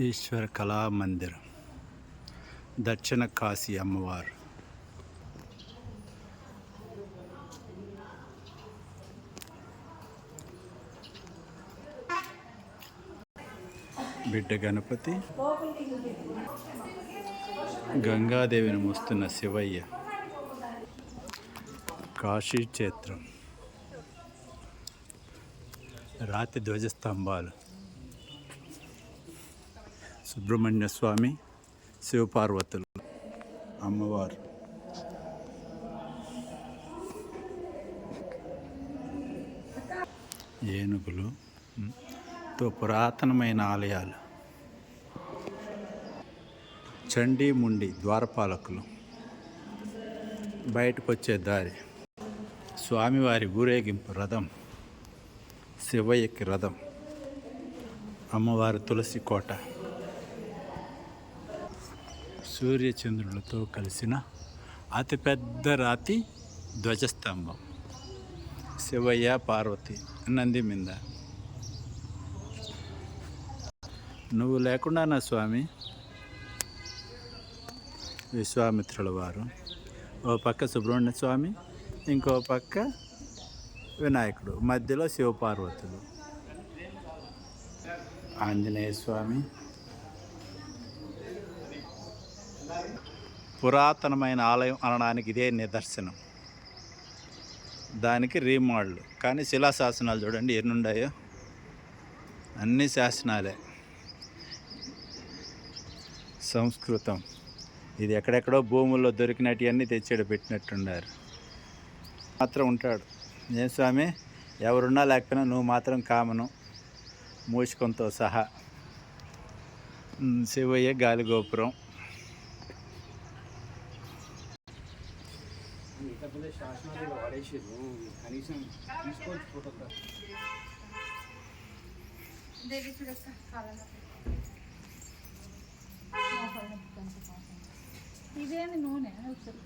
ఈశ్వర కళా మందిరం దక్షిణ కాశీ అమ్మవారు. బిడ్డ గణపతి గంగాదేవిని మోస్తున్న శివయ్య. కాశీ క్షేత్రం. రాతి ధ్వజస్తంభాలు. సుబ్రహ్మణ్య స్వామి శివపార్వతులు అమ్మవారు. ఏనుగులు తో పురాతనమైన ఆలయాలు. చండీముండి ద్వారపాలకులు. బయటకు వచ్చే దారి. స్వామివారి ఊరేగింపు రథం. శివయ్యకి రథం. అమ్మవారి తులసి కోట. సూర్యచంద్రులతో కలిసిన అతిపెద్ద రాతి ధ్వజస్తంభం. శివయ్య పార్వతి నంది మింద నువ్వు లేకుండా నా స్వామి విశ్వామిత్రుల వారు. ఓ పక్క సుబ్రహ్మణ్య స్వామి ఇంకో పక్క వినాయకుడు మధ్యలో శివపార్వతులు. ఆంజనేయ స్వామి పురాతనమైన ఆలయం అనడానికి ఇదే నిదర్శనం. దానికి రీమాళ్ళు. కానీ శిలా శాసనాలు చూడండి ఎన్ని ఉన్నాయో అన్ని శాసనాలే. సంస్కృతం. ఇది ఎక్కడెక్కడో భూముల్లో దొరికినటివన్నీ తెచ్చాడు పెట్టినట్టున్నారు. మాత్రం ఉంటాడు. ఏం స్వామి? ఎవరున్నా లేకపోయినా నువ్వు మాత్రం కామను. మూషికంతో సహా. శివయ్య గాలిగోపురం. ఇంతకుముందే శాసనాలు వాడేసారు కనీసం తీసుకోవచ్చు ఫోటోగ్రాఫ్ ఇదేమి నూనె? ఒకసారి